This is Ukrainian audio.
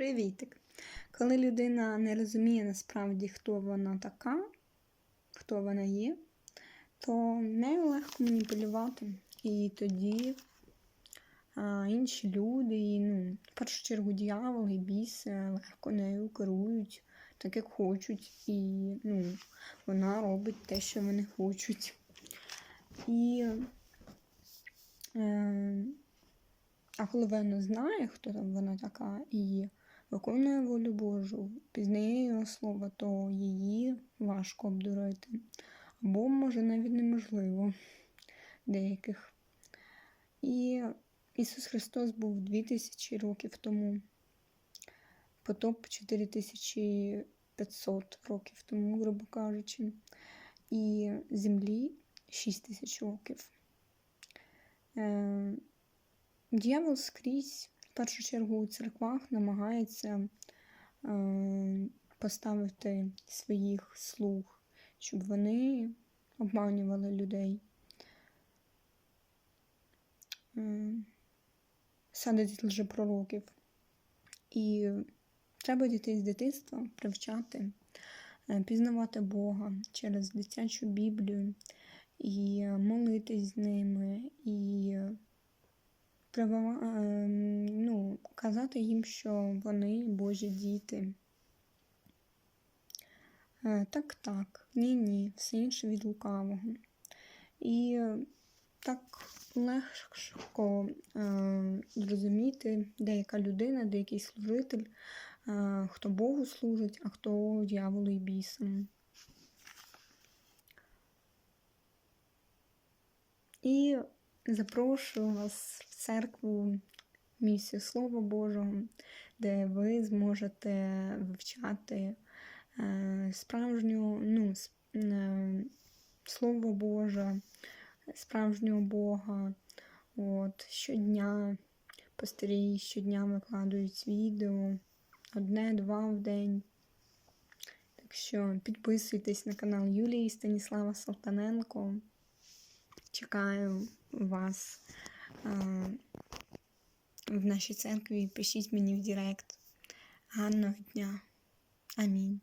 Привітик! Коли людина не розуміє насправді, хто вона така, хто вона є, то нею легко маніпулювати. І тоді а, інші люди, і, ну, в першу чергу дьявол і біси легко нею керують, так як хочуть, і ну, вона робить те, що вони хочуть. І е, а коли вона знає, хто там вона така, і виконує волю Божу, пізнає його слово, то її важко обдурити. Або, може, навіть неможливо деяких. І Ісус Христос був 2000 років тому, потоп 4500 років тому, грубо кажучи, і землі 6000 років. Е, Дьявол скрізь, в першу чергу, у церквах намагається е, поставити своїх слуг, щоб вони обманювали людей. Е, садить лжепророків. І треба дітей з дитинства привчати, е, пізнавати Бога через дитячу Біблію і молитись з ними, і казати їм, що вони Божі діти. Е, Так, так, ні, ні, все інше від лукавого. І так легко е, зрозуміти, деяка людина, деякий служитель, е, хто Богу служить, а хто дьяволу і бісам. І запрошую вас в церкву місію Слова Божого, де ви зможете вивчати е, справжню, ну, е, Слово Боже, справжнього Бога. От, щодня пастирі щодня викладають відео, одне-два в день. Так що підписуйтесь на канал Юлії Станіслава Салтаненко. Чекаю вас е, в нашій церкві. Пишіть мені в Директ. Гарного дня. Амінь.